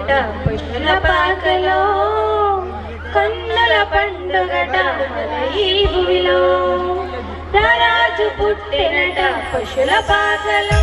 పండుగట పశుల పాకలో కన్నుల పండుగట ఈ భూమిలో. రారాజు పుట్టినట పశుల పాకలో.